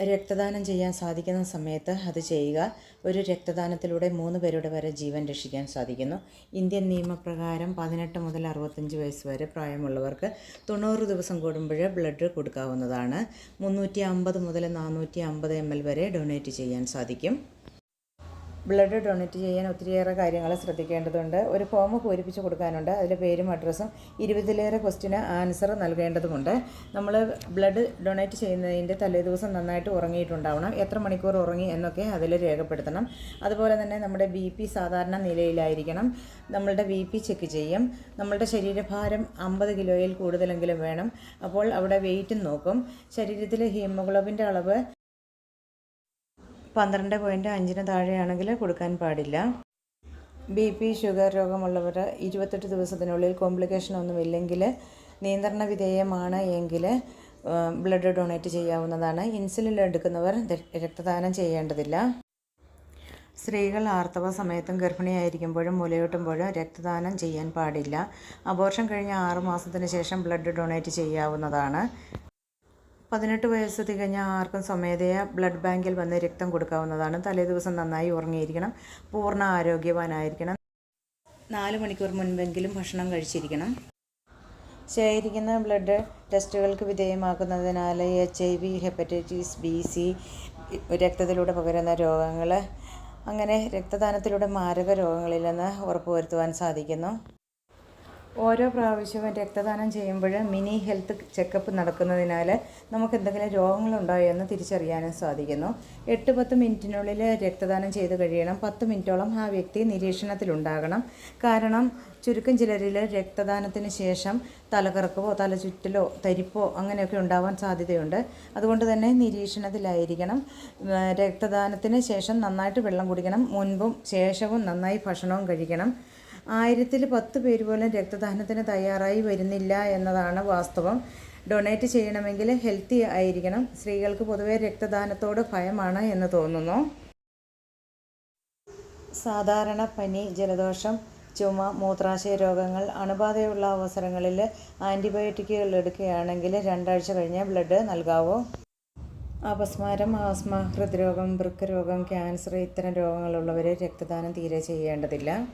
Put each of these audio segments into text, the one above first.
രക്തദാനം ചെയ്യാൻ സാധിക്കുന്ന സമയത്ത് അത് ചെയ്യുക. ഒരു രക്തദാനത്തിലൂടെ മൂന്ന് പേരുടെ വരെ ജീവൻ രക്ഷിക്കാൻ സാധിക്കുന്നു. ഇന്ത്യൻ നിയമപ്രകാരം പതിനെട്ട് മുതൽ അറുപത്തഞ്ച് വയസ്സ് വരെ പ്രായമുള്ളവർക്ക് തൊണ്ണൂറ് ദിവസം കൂടുമ്പോൾ ബ്ലഡ് കൊടുക്കാവുന്നതാണ്. മുന്നൂറ്റി അമ്പത് മുതൽ നാനൂറ്റി അമ്പത് എം എൽ വരെ ഡൊണേറ്റ് ചെയ്യാൻ സാധിക്കും. ബ്ലഡ് ഡൊണേറ്റ് ചെയ്യാൻ ഒത്തിരിയേറെ കാര്യങ്ങൾ ശ്രദ്ധിക്കേണ്ടതുണ്ട്. ഒരു ഫോം പൂരിപ്പിച്ച് കൊടുക്കാനുണ്ട്. അതിലെ പേരും അഡ്രസ്സും ഇരുപതിലേറെ ക്വസ്റ്റിന് ആൻസർ നൽകേണ്ടതുമുണ്ട്. നമ്മൾ ബ്ലഡ് ഡൊണേറ്റ് ചെയ്യുന്നതിന്റെ തലേദിവസം നന്നായിട്ട് ഉറങ്ങിയിട്ടുണ്ടാവണം. എത്ര മണിക്കൂർ ഉറങ്ങി എന്നൊക്കെ അതിൽ രേഖപ്പെടുത്തണം. അതുപോലെ തന്നെ നമ്മുടെ ബി പി സാധാരണ നിലയിലായിരിക്കണം. നമ്മളുടെ ബി പി ചെക്ക് ചെയ്യും. നമ്മളുടെ ശരീരഭാരം അമ്പത് കിലോയിൽ കൂടുതലെങ്കിലും വേണം. അപ്പോൾ അവിടെ വെയിറ്റും നോക്കും. ശരീരത്തിലെ ഹീമോഗ്ലോബിന്റെ അളവ് പന്ത്രണ്ട് പോയിന്റ് അഞ്ചിന് താഴെയാണെങ്കിൽ കൊടുക്കാൻ പാടില്ല. ബി പി ഷുഗർ രോഗമുള്ളവർ ഇരുപത്തെട്ട് ദിവസത്തിനുള്ളിൽ കോംപ്ലിക്കേഷൻ ഒന്നുമില്ലെങ്കിൽ നിയന്ത്രണ വിധേയമാണ് എങ്കിൽ ബ്ലഡ് ഡൊണേറ്റ് ചെയ്യാവുന്നതാണ്. ഇൻസുലിൻ എടുക്കുന്നവർ രക്തദാനം ചെയ്യേണ്ടതില്ല. സ്ത്രീകൾ ആർത്തവ സമയത്തും ഗർഭിണിയായിരിക്കുമ്പോഴും മുലയൂട്ടുമ്പോഴും രക്തദാനം ചെയ്യാൻ പാടില്ല. അബോർഷൻ കഴിഞ്ഞ ആറ് മാസത്തിന് ശേഷം ബ്ലഡ് ഡൊണേറ്റ് ചെയ്യാവുന്നതാണ്. പതിനെട്ട് വയസ്സ് തികഞ്ഞ ആർക്കും സ്വമേധയാ ബ്ലഡ് ബാങ്കിൽ വന്ന് രക്തം കൊടുക്കാവുന്നതാണ്. തലേദിവസം നന്നായി ഉറങ്ങിയിരിക്കണം. പൂർണ ആരോഗ്യവാനായിരിക്കണം. നാല് മണിക്കൂർ മുൻപെങ്കിലും ഭക്ഷണം കഴിച്ചിരിക്കണം. ശേഖരിക്കുന്ന ബ്ലഡ് ടെസ്റ്റുകൾക്ക് വിധേയമാക്കുന്നതിനാൽ H I V hepatitis B C രക്തത്തിലൂടെ പകരുന്ന രോഗങ്ങൾ അങ്ങനെ രക്തദാനത്തിലൂടെ മാരക രോഗങ്ങളിൽ നിന്ന് ഉറപ്പുവരുത്തുവാൻ സാധിക്കുന്നു. ഓരോ പ്രാവശ്യവും രക്തദാനം ചെയ്യുമ്പോൾ മിനി ഹെൽത്ത് ചെക്കപ്പ് നടക്കുന്നതിനാൽ നമുക്ക് എന്തെങ്കിലും രോഗങ്ങളുണ്ടോ എന്ന് തിരിച്ചറിയാനും സാധിക്കുന്നു. എട്ട് പത്ത് മിനിറ്റിനുള്ളിൽ രക്തദാനം ചെയ്ത് കഴിയണം. പത്ത് മിനിറ്റോളം ആ വ്യക്തി നിരീക്ഷണത്തിലുണ്ടാകണം. കാരണം ചുരുക്കം ചിലരിൽ രക്തദാനത്തിന് ശേഷം തലകറക്കവോ തലചുറ്റലോ തരിപ്പോ അങ്ങനെയൊക്കെ ഉണ്ടാവാൻ സാധ്യതയുണ്ട്. അതുകൊണ്ട് തന്നെ നിരീക്ഷണത്തിലായിരിക്കണം. രക്തദാനത്തിന് ശേഷം നന്നായിട്ട് വെള്ളം കുടിക്കണം. മുൻപും ശേഷവും നന്നായി ഭക്ഷണവും കഴിക്കണം. ആയിരത്തിൽ പത്ത് പേര് പോലും രക്തദാനത്തിന് തയ്യാറായി വരുന്നില്ല എന്നതാണ് വാസ്തവം. ഡൊണേറ്റ് ചെയ്യണമെങ്കിൽ ഹെൽത്തി ആയിരിക്കണം. സ്ത്രീകൾക്ക് പൊതുവേ രക്തദാനത്തോട് ഭയമാണ് എന്ന് തോന്നുന്നു. സാധാരണ പനി ജലദോഷം ചുമ മൂത്രാശയ രോഗങ്ങൾ അണുബാധയുള്ള അവസരങ്ങളിൽ ആന്റിബയോട്ടിക്കുകൾ എടുക്കുകയാണെങ്കിൽ രണ്ടാഴ്ച കഴിഞ്ഞ് ബ്ലഡ് നൽകാവോ? അപസ്മാരം ആസ്മ ഹൃദ്രോഗം വൃക്കരോഗം ക്യാൻസർ ഇത്തരം രോഗങ്ങളുള്ളവർ രക്തദാനം തീരെ ചെയ്യേണ്ടതില്ല.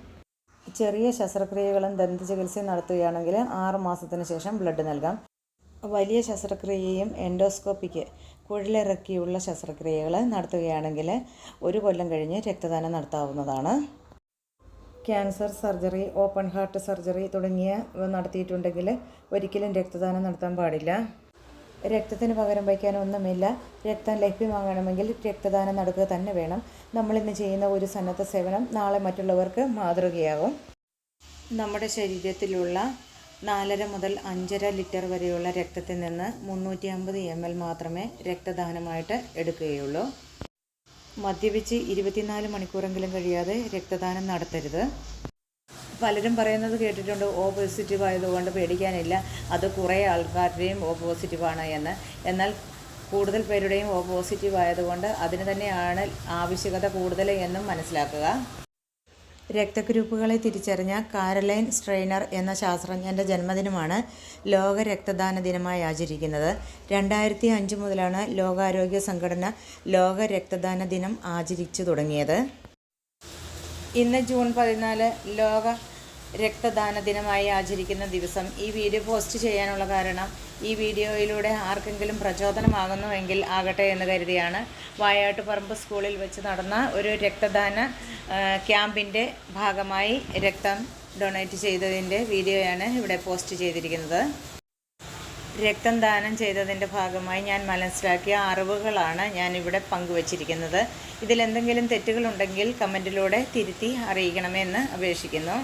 ചെറിയ ശസ്ത്രക്രിയകളും ദന്ത ചികിത്സയും നടത്തുകയാണെങ്കിൽ ആറ് മാസത്തിന് ശേഷം ബ്ലഡ് നൽകാം. വലിയ ശസ്ത്രക്രിയയും എൻഡോസ്കോപ്പിക്ക് കുഴലിറക്കിയുള്ള ശസ്ത്രക്രിയകൾ നടത്തുകയാണെങ്കിൽ ഒരു കൊല്ലം കഴിഞ്ഞ് രക്തദാനം നടത്താവുന്നതാണ്. Cancer surgery open heart surgery തുടങ്ങിയ നടത്തിയിട്ടുണ്ടെങ്കിൽ ഒരിക്കലും രക്തദാനം നടത്താൻ പാടില്ല. രക്തത്തിന് പകരം വയ്ക്കാൻ ഒന്നുമില്ല രക്തം ലഭ്യമാകണമെങ്കിൽ രക്തദാനം നടക്കുക തന്നെ വേണം. നമ്മളിന്ന് ചെയ്യുന്ന ഒരു സന്നദ്ധ സേവനം നാളെ മറ്റുള്ളവർക്ക് മാതൃകയാകും. നമ്മുടെ ശരീരത്തിലുള്ള നാലര മുതൽ അഞ്ചര ലിറ്റർ വരെയുള്ള രക്തത്തിൽ നിന്ന് മുന്നൂറ്റി അമ്പത് എം എൽ മാത്രമേ രക്തദാനമായിട്ട് എടുക്കുകയുള്ളൂ. മദ്യപിച്ച് ഇരുപത്തിനാല് മണിക്കൂറെങ്കിലും കഴിയാതെ രക്തദാനം നടത്തരുത്. പലരും പറയുന്നത് കേട്ടിട്ടുണ്ട് ഓ പോസിറ്റീവ് ആയതുകൊണ്ട് പേടിക്കാനില്ല. അത് കുറേ ആൾക്കാരുടെയും ഓ പോസിറ്റീവാണ് എന്ന്. എന്നാൽ കൂടുതൽ പേരുടെയും ഓ പോസിറ്റീവ് ആയതുകൊണ്ട് അതിന് തന്നെയാണ് ആവശ്യകത കൂടുതൽ എന്നും മനസ്സിലാക്കുക. രക്തഗ്രൂപ്പുകളെ തിരിച്ചറിഞ്ഞ കാരലൈൻ സ്ട്രെയിനർ എന്ന ശാസ്ത്രജ്ഞന്റെ ജന്മദിനമാണ് ലോക രക്തദാന ദിനമായി ആചരിക്കുന്നത്. രണ്ടായിരത്തി അഞ്ച് മുതലാണ് ലോകാരോഗ്യ സംഘടന ലോക രക്തദാന ദിനം ആചരിച്ചു തുടങ്ങിയത്. ഇന്ന് ജൂൺ പതിനാല് ലോക രക്തദാന ദിനമായി ആചരിക്കുന്ന ദിവസം. ഈ വീഡിയോ പോസ്റ്റ് ചെയ്യാനുള്ള കാരണം ഈ വീഡിയോയിലൂടെ ആർക്കെങ്കിലും പ്രചോദനമാകുന്നുവെങ്കിൽ ആകട്ടെ എന്ന് കരുതിയാണ്. വായാട്ടുപറമ്പ് സ്കൂളിൽ വെച്ച് നടന്ന ഒരു രക്തദാന ക്യാമ്പിന്റെ ഭാഗമായി രക്തം ഡൊണേറ്റ് ചെയ്തതിന്റെ വീഡിയോയാണ് ഇവിടെ പോസ്റ്റ് ചെയ്തിരിക്കുന്നത്. രക്തം ദാനം ചെയ്തതിന്റെ ഭാഗമായി ഞാൻ മനസ്സിലാക്കിയ അറിവുകളാണ് ഞാനിവിടെ പങ്കുവച്ചിരിക്കുന്നത്. ഇതിലെന്തെങ്കിലും തെറ്റുകളുണ്ടെങ്കിൽ കമന്റിലൂടെ തിരുത്തി അറിയിക്കണമെന്ന് അപേക്ഷിക്കുന്നു.